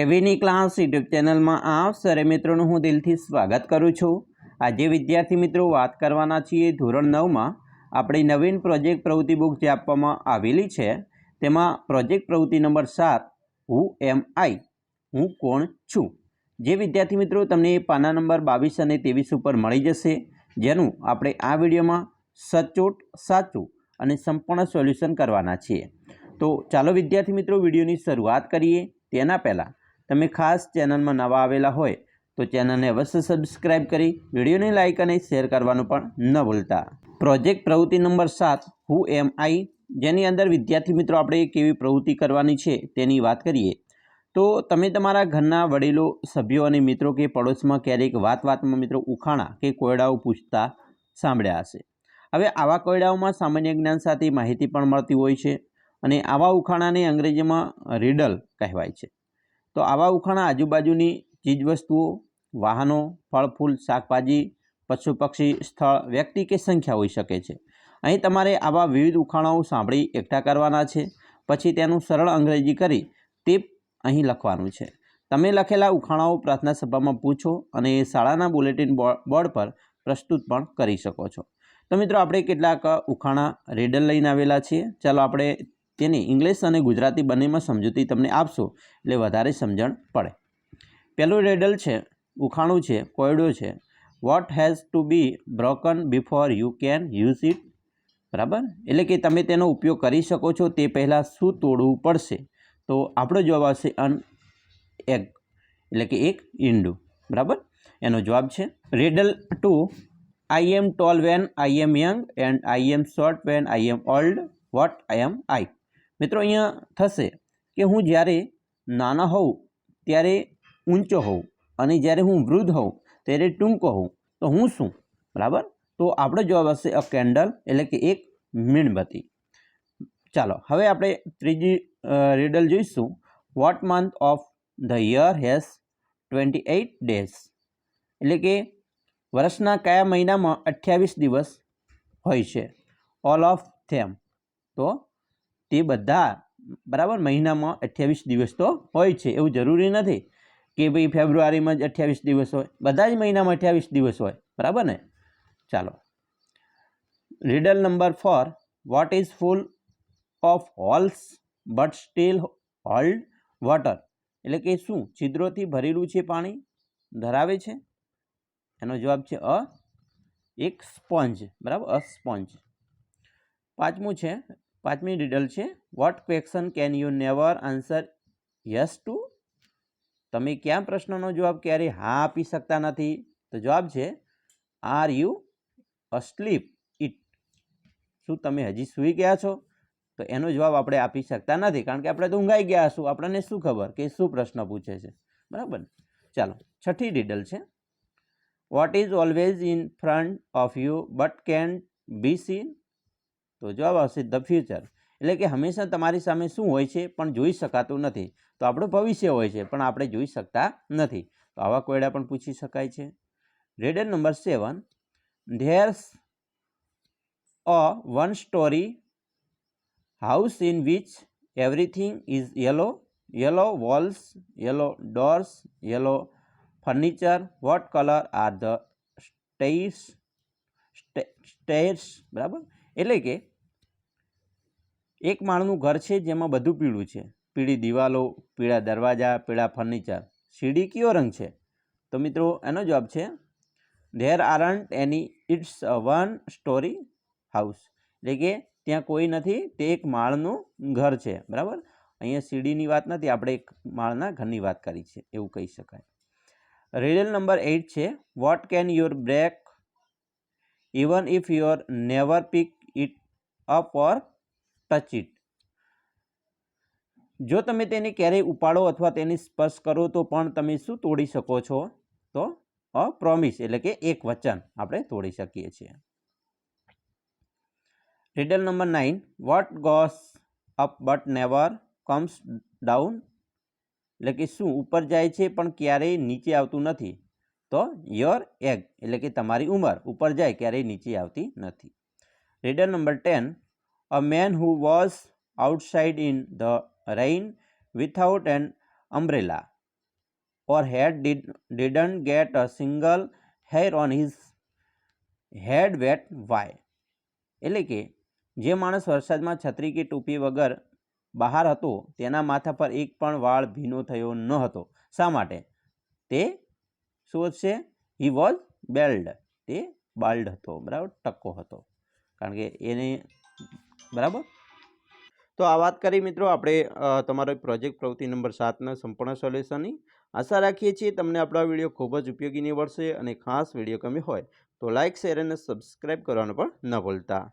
એવીની class YouTube ચેનલમાં આપ સરે મિત્રોનું હું દિલથી સ્વાગત કરું છું. આજે વિદ્યાર્થી મિત્રો વાત કરવાના છીએ ધોરણ નવમાં આપણી નવીન પ્રોજેક્ટ પ્રવૃત્તિ બુક જે આપવામાં આવેલી છે, તેમાં પ્રોજેક્ટ પ્રવૃત્તિ નંબર સાત હુ એમ આઈ હું કોણ છું? જે વિદ્યાર્થી મિત્રો તમને પાના નંબર બાવીસ અને ત્રેવીસ ઉપર મળી જશે, જેનું આપણે આ વિડીયોમાં સચોટ, સાચું અને સંપૂર્ણ સોલ્યુશન કરવાના છીએ. તો ચાલો વિદ્યાર્થી મિત્રો વિડીયોની શરૂઆત કરીએ. તેના પહેલાં તમે ખાસ ચેનલમાં નવા આવેલા હોય તો ચેનલને અવશ્ય સબસ્ક્રાઇબ કરી વિડીયોને લાઇક અને શેર કરવાનું પણ ન ભૂલતા. પ્રોજેક્ટ પ્રવૃત્તિ નંબર સાત હુ એમ આઈ જેની અંદર વિદ્યાર્થી મિત્રો આપણે કેવી પ્રવૃત્તિ કરવાની છે તેની વાત કરીએ. તો તમે તમારા ઘરના વડીલો, સભ્યો અને મિત્રો કે પડોશમાં ક્યારેક વાત વાતમાં મિત્રો ઉખાણા કે કોયડાઓ પૂછતા સાંભળ્યા હશે. હવે આવા કોયડાઓમાં સામાન્ય જ્ઞાન સાથે માહિતી પણ મળતી હોય છે અને આવા ઉખાણાને અંગ્રેજીમાં રીડલ કહેવાય છે. તો આવા ઉખાણા આજુબાજુની ચીજવસ્તુઓ, વાહનો ફળ ફૂલ શાકભાજી પશુ પક્ષી સ્થળ, વ્યક્તિ કે સંખ્યા હોઈ શકે છે. અહીં તમારે આવા વિવિધ ઉખાણાઓ સાંભળી એકઠા કરવાના છે. પછી તેનું સરળ અંગ્રેજી કરી તે અહીં લખવાનું છે. તમે લખેલા ઉખાણાઓ પ્રાર્થના સભામાં પૂછો અને શાળાના બુલેટિન બોર્ડ પર પ્રસ્તુત પણ કરી શકો છો. તો મિત્રો, આપણે કેટલાક ઉખાણા રેડલ લઈને આવેલા છીએ. ચાલો આપણે તેની ઇંગ્લિશ અને ગુજરાતી બંનેમાં સમજૂતી તમને આપશો, એટલે વધારે સમજણ પડે. પહેલું રેડલ છે, ઉખાણું છે, કોયડો છે. What has to be broken before you can use it બરાબર? એટલે કે તમે તેનો ઉપયોગ કરી શકો છો, તે પહેલાં શું તોડવું પડશે? તો આપણો જવાબ આવશે અન એગ, એટલે કે એક ઈંડું. બરાબર? એનો જવાબ છે, riddle two I am tall when I am young and I am short when I am old what I am I મિત્રો અહીંયા થશે કે હું જ્યારે નાના હોઉં, ત્યારે ઊંચો હોઉં અને જ્યારે હું વૃદ્ધ હોઉં, ત્યારે ટૂંકો હોઉં, તો હું શું? બરાબર? તો આપણો જવાબ હશે અ કેન્ડલ એટલે કે એક મીણબત્તી. ચાલો, હવે આપણે ત્રીજી રીડલ જોઈશું. What month of the year has twenty eight days એટલે કે વર્ષના કયા મહિનામાં અઠ્યાવીસ દિવસ હોય છે? ઓલ ઓફ થેમ તો તે બધા, બરાબર, મહિનામાં અઠ્યાવીસ દિવસ તો હોય છે, એવું જરૂરી નથી કે ભાઈ ફેબ્રુઆરીમાં જ અઠ્યાવીસ દિવસ હોય, બધા જ મહિનામાં અઠ્યાવીસ દિવસ હોય, બરાબર ને? ચાલો. Riddle number four what is full of holes but still hold water એટલે કે શું? છિદ્રોથી ભરેલું છે પાણી? ધરાવે છે? એનો જવાબ છે અ, એક સ્પોન્જ, બરાબર, અ સ્પોન્જ. પાંચમું છે પાંચમી રિડલ છે what question can you never answer yes to તમે ક્યાં પ્રશ્નનો જવાબ ક્યારેય હા આપી શકતા નથી? તો જવાબ છે આર યુ અસ્લીપ ઇટ શું તમે હજી સૂઈ ગયા છો? તો એનો જવાબ આપણે આપી શકતા નથી, કારણ કે આપણે તો ઊંઘાઈ ગયા છું આપણને શું ખબર કે શું પ્રશ્ન પૂછે છે? બરાબર? ચાલો, છઠ્ઠી રિડલ છે. What is always in front of you but can be seen તો જવાબ આવશે ધ ફ્યુચર. એટલે કે હંમેશા તમારી સામે શું હોય છે પણ જોઈ શકાતું નથી. તો આપણું ભવિષ્ય હોય છે પણ આપણે જોઈ શકતા નથી. તો આવા કોયડા પણ પૂછી શકાય છે. Reader number seven there's a one story house in which everything is yellow yellow walls yellow doors yellow furniture what colour are the stairs stairs બરાબર? એટલે કે એક માળનું ઘર છે જેમાં બધું પીળું છે. પીળી દિવાલો, પીળા દરવાજા, પીળા ફર્નિચર. સીડી કયો રંગ છે? તો મિત્રો, એનો જવાબ છે, there aren't any it's one story house. એટલે કે ત્યાં કોઈ નથી, તે એક માળનું ઘર છે. બરાબર? અહીંયા સીડીની વાત નથી, આપણે એક માળના ઘરની વાત કરી છે, એવું કહી શકાય. રીડલ નંબર એઇટ છે, what can your break, even if your never pick it up or touch it જો તમે તેને ક્યારેય ઉપાડો અથવા તેને સ્પર્શ કરો તો પણ તમે શું તોડી શકો છો? તો, અ પ્રોમિસ એટલે કે એક વચન આપણે તોડી શકીએ છીએ. Riddle number nine what goes up but never comes down એટલે કે શું ઉપર જાય છે પણ ક્યારેય નીચે આવતું નથી? તો યોર એગ એટલે કે તમારી ઉંમર. ઉપર જાય ક્યારેય નીચે આવતી નથી. Reader number ten a man who was outside in the rain without an umbrella or hat did didn't get a single hair on his head wet why એટલે કે જે માણસ વરસાદમાં છત્રી કે ટોપી વગર બહાર હતો, તેના માથા પર એક પણ વાળ ભીનો થયો ન હતો. શા માટે? તે શું છે હી વોઝ બેલ્ડ તે બાલ્ડ હતો, બરાબર, ટક્કો હતો. કારણ કે એને બરાબર? તો આ વાત કરી મિત્રો, આપણે તમારો પ્રોજેક્ટ પ્રવૃત્તિ નંબર સાતના સંપૂર્ણ સોલ્યુશનની આશા રાખીએ છીએ તમને આપણો વીડિયો ખૂબ જ ઉપયોગી નીવડશે અને ખાસ વીડિયો ગમ્યો હોય તો લાઇક શેર અને સબસ્ક્રાઈબ કરવાનું પણ ન ભૂલતા.